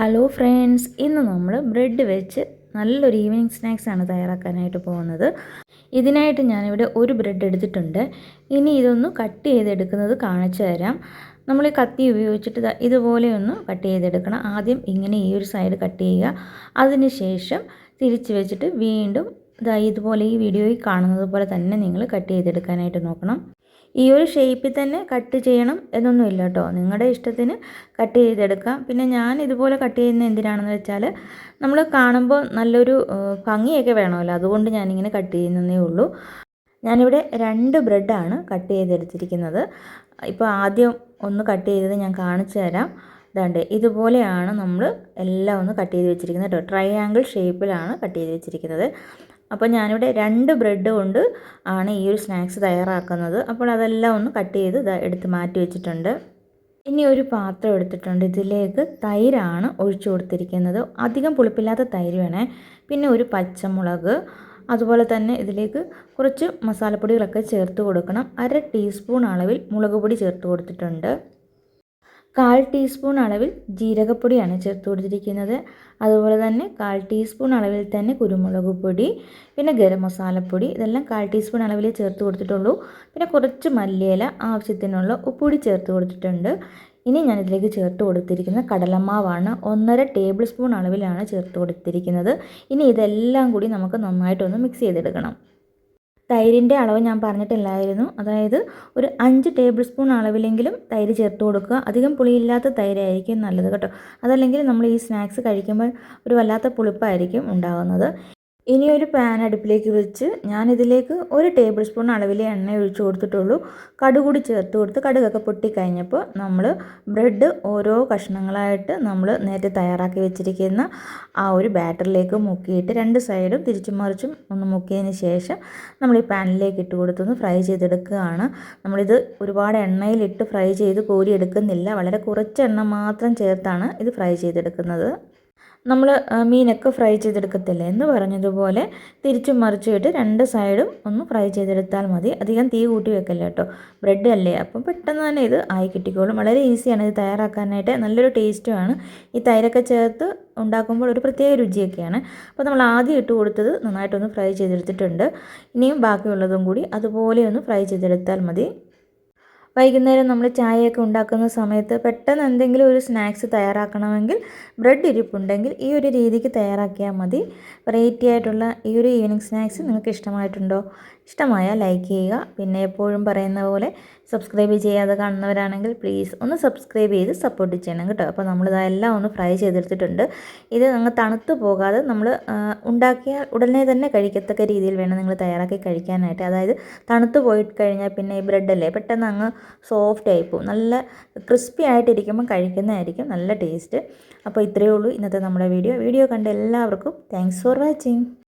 Hello friends ഇന്ന് നമ്മൾ bread വെച്ച് നല്ലൊരു ഈവനിങ് സ്നാക്സാണ് തയ്യാറാക്കാനായിട്ട് പോകുന്നത്. ഇതിനായിട്ട് ഞാനിവിടെ ഒരു ബ്രെഡ് എടുത്തിട്ടുണ്ട്. ഇനി ഇതൊന്ന് കട്ട് ചെയ്തെടുക്കുന്നത് കാണിച്ചു തരാം. നമ്മൾ ഈ കത്തി ഉപയോഗിച്ചിട്ട് ഇതുപോലെ ഒന്ന് കട്ട് ചെയ്തെടുക്കണം. ആദ്യം ഇങ്ങനെ ഈ ഒരു സൈഡ് കട്ട് ചെയ്യുക. അതിനുശേഷം തിരിച്ച് വെച്ചിട്ട് വീണ്ടും ഇതായി ഇതുപോലെ ഈ വീഡിയോയിൽ കാണുന്നത് പോലെ തന്നെ നിങ്ങൾ കട്ട് ചെയ്തെടുക്കാനായിട്ട് നോക്കണം. ഈ ഒരു ഷേപ്പിൽ തന്നെ കട്ട് ചെയ്യണം എന്നൊന്നുമില്ല കേട്ടോ നിങ്ങളുടെ ഇഷ്ടത്തിന് കട്ട് ചെയ്തെടുക്കാം. പിന്നെ ഞാൻ ഇതുപോലെ കട്ട് ചെയ്യുന്നത് എന്തിനാണെന്ന് വെച്ചാൽ നമ്മൾ കാണുമ്പോൾ നല്ലൊരു ഭംഗിയൊക്കെ വേണമല്ലോ. അതുകൊണ്ട് ഞാനിങ്ങനെ കട്ട് ചെയ്യുന്നതേ ഉള്ളൂ. ഞാനിവിടെ രണ്ട് ബ്രെഡാണ് കട്ട് ചെയ്തെടുത്തിരിക്കുന്നത്. ഇപ്പോൾ ആദ്യം ഒന്ന് കട്ട് ചെയ്തത് ഞാൻ കാണിച്ചു തരാം. ഇതാണ്ട് ഇതുപോലെയാണ് നമ്മൾ എല്ലാം ഒന്ന് കട്ട് ചെയ്ത് വെച്ചിരിക്കുന്നത് കേട്ടോ ട്രയാങ്കിൾ ഷേപ്പിലാണ് കട്ട് ചെയ്ത് വെച്ചിരിക്കുന്നത്. അപ്പോൾ ഞാനിവിടെ രണ്ട് ബ്രെഡ് കൊണ്ട് ആണ് ഈ ഒരു സ്നാക്സ് തയ്യാറാക്കുന്നത്. അപ്പോൾ അതെല്ലാം ഒന്ന് കട്ട് ചെയ്ത് എടുത്ത് മാറ്റി വെച്ചിട്ടുണ്ട്. ഇനി ഒരു പാത്രം എടുത്തിട്ടുണ്ട്. ഇതിലേക്ക് തൈരാണ് ഒഴിച്ചു കൊടുത്തിരിക്കുന്നത്. അധികം പുളിപ്പില്ലാത്ത തൈര് വേണേ. പിന്നെ ഒരു പച്ചമുളക്. അതുപോലെ തന്നെ ഇതിലേക്ക് കുറച്ച് മസാലപ്പൊടികളൊക്കെ ചേർത്ത് കൊടുക്കണം. അര ടീസ്പൂൺ അളവിൽ മുളക് പൊടി ചേർത്ത് കൊടുത്തിട്ടുണ്ട്. കാൽ ടീസ്പൂൺ അളവിൽ ജീരകപ്പൊടിയാണ് ചേർത്ത് കൊടുത്തിരിക്കുന്നത്. അതുപോലെ തന്നെ കാൽ ടീസ്പൂൺ അളവിൽ തന്നെ കുരുമുളക് പൊടി പിന്നെ ഗരം മസാലപ്പൊടി ഇതെല്ലാം കാൽ ടീസ്പൂൺ അളവിൽ ചേർത്ത് കൊടുത്തിട്ടുള്ളൂ. പിന്നെ കുറച്ച് മല്ലിയില ആവശ്യത്തിനുള്ള ഉപ്പൊടി ചേർത്ത് കൊടുത്തിട്ടുണ്ട്. ഇനി ഞാനിതിലേക്ക് ചേർത്ത് കൊടുത്തിരിക്കുന്ന കടലമാവാണ്. ഒന്നര ടേബിൾ സ്പൂൺ അളവിലാണ് ചേർത്ത് കൊടുത്തിരിക്കുന്നത്. ഇനി ഇതെല്ലാം കൂടി നമുക്ക് നന്നായിട്ടൊന്ന് മിക്സ് ചെയ്തെടുക്കണം. തൈരിന്റെ അളവ് ഞാൻ പറഞ്ഞിട്ടില്ലായിരുന്നു. അതായത് ഒരു അഞ്ച് ടേബിൾ സ്പൂൺ അളവിലെങ്കിലും തൈര് ചേർത്ത് കൊടുക്കുക. അധികം പുളിയില്ലാത്ത തൈരായിരിക്കും നല്ലത് കേട്ടോ. അതല്ലെങ്കിൽ നമ്മൾ ഈ സ്നാക്സ് കഴിക്കുമ്പോൾ ഒരു വല്ലാത്ത പുളിപ്പായിരിക്കും ഉണ്ടാകുന്നത് ഇനി ഒരു പാൻ അടുപ്പിലേക്ക് വെച്ച് ഞാനിതിലേക്ക് ഒരു ടേബിൾ സ്പൂൺ അളവിലെ എണ്ണ ഒഴിച്ച് കൊടുത്തിട്ടുള്ളൂ. കടുകൂടി കൂടി ചേർത്ത് കൊടുത്ത് കടുകൊക്കെ പൊട്ടിക്കഴിഞ്ഞപ്പോൾ നമ്മൾ ബ്രെഡ് ഓരോ കഷ്ണങ്ങളായിട്ട് നമ്മൾ നേരത്തെ തയ്യാറാക്കി വെച്ചിരിക്കുന്ന ആ ഒരു ബാറ്ററിലേക്ക് മുക്കിയിട്ട് രണ്ട് സൈഡും തിരിച്ചും മറിച്ചും ഒന്ന് മുക്കിയതിന് ശേഷം നമ്മൾ ഈ പാനിലേക്ക് ഇട്ട് കൊടുത്തൊന്ന് ഫ്രൈ ചെയ്തെടുക്കുകയാണ്. നമ്മളിത് ഒരുപാട് എണ്ണയിലിട്ട് ഫ്രൈ ചെയ്ത് കോരി എടുക്കുന്നില്ല വളരെ കുറച്ച് എണ്ണ മാത്രം ചേർത്താണ് ഇത് ഫ്രൈ ചെയ്തെടുക്കുന്നത്. നമ്മൾ മീനൊക്കെ ഫ്രൈ ചെയ്തെടുക്കത്തില്ലേ? എന്ന് പറഞ്ഞതുപോലെ തിരിച്ചും മറിച്ചിട്ട് രണ്ട് സൈഡും ഒന്ന് ഫ്രൈ ചെയ്തെടുത്താൽ മതി. അധികം തീ കൂട്ടി വെക്കല്ലേ കേട്ടോ. ബ്രെഡ് അല്ലേ? അപ്പം പെട്ടെന്ന് തന്നെ ഇത് ആയി കിട്ടിക്കോളും. വളരെ ഈസിയാണ് ഇത് തയ്യാറാക്കാനായിട്ട്. നല്ലൊരു ടേസ്റ്റുമാണ് ഈ തൈരൊക്കെ ചേർത്ത് ഉണ്ടാക്കുമ്പോൾ ഒരു പ്രത്യേക രുചിയൊക്കെയാണ്. അപ്പോൾ നമ്മൾ ആദ്യം ഇട്ട് കൊടുത്തത് നന്നായിട്ടൊന്ന് ഫ്രൈ ചെയ്തെടുത്തിട്ടുണ്ട്. ഇനിയും ബാക്കിയുള്ളതും കൂടി അതുപോലെ ഒന്ന് ഫ്രൈ ചെയ്തെടുത്താൽ മതി. വൈകുന്നേരം നമ്മൾ ചായയൊക്കെ ഉണ്ടാക്കുന്ന സമയത്ത് പെട്ടെന്ന് എന്തെങ്കിലും ഒരു സ്നാക്സ് തയ്യാറാക്കണമെങ്കിൽ ബ്രെഡ് ഇരിപ്പുണ്ടെങ്കിൽ ഈ ഒരു രീതിക്ക് തയ്യാറാക്കിയാൽ മതി. വെറൈറ്റി ആയിട്ടുള്ള ഈ ഒരു ഈവനിങ് സ്നാക്സ് നിങ്ങൾക്ക് ഇഷ്ടമായിട്ടുണ്ടോ? ഇഷ്ടമായാൽ ലൈക്ക് ചെയ്യുക. പിന്നെ എപ്പോഴും പറയുന്ന പോലെ സബ്സ്ക്രൈബ് ചെയ്യാതെ കാണുന്നവരാണെങ്കിൽ പ്ലീസ് ഒന്ന് സബ്സ്ക്രൈബ് ചെയ്ത് സപ്പോർട്ട് ചെയ്യണം കേട്ടോ. അപ്പോൾ നമ്മളിതെല്ലാം ഒന്ന് ഫ്രൈ ചെയ്തെടുത്തിട്ടുണ്ട്. ഇത് അങ്ങ് തണുത്തു പോകാതെ നമ്മൾ ഉണ്ടാക്കിയാൽ ഉടനെ തന്നെ കഴിക്കത്തക്ക രീതിയിൽ വേണം നിങ്ങൾ തയ്യാറാക്കി കഴിക്കാനായിട്ട്. അതായത് തണുത്ത് പോയി കഴിഞ്ഞാൽ പിന്നെ ഈ ബ്രെഡല്ലേ പെട്ടെന്ന് അങ്ങ് സോഫ്റ്റ് ആയി പോകും. നല്ല ക്രിസ്പി ആയിട്ടിരിക്കുമ്പോൾ കഴിക്കുന്നതായിരിക്കും നല്ല ടേസ്റ്റ് അപ്പോൾ ഇത്രയേ ഉള്ളൂ ഇന്നത്തെ നമ്മുടെ വീഡിയോ വീഡിയോ കണ്ട എല്ലാവർക്കും താങ്ക്സ് ഫോർ വാച്ചിങ്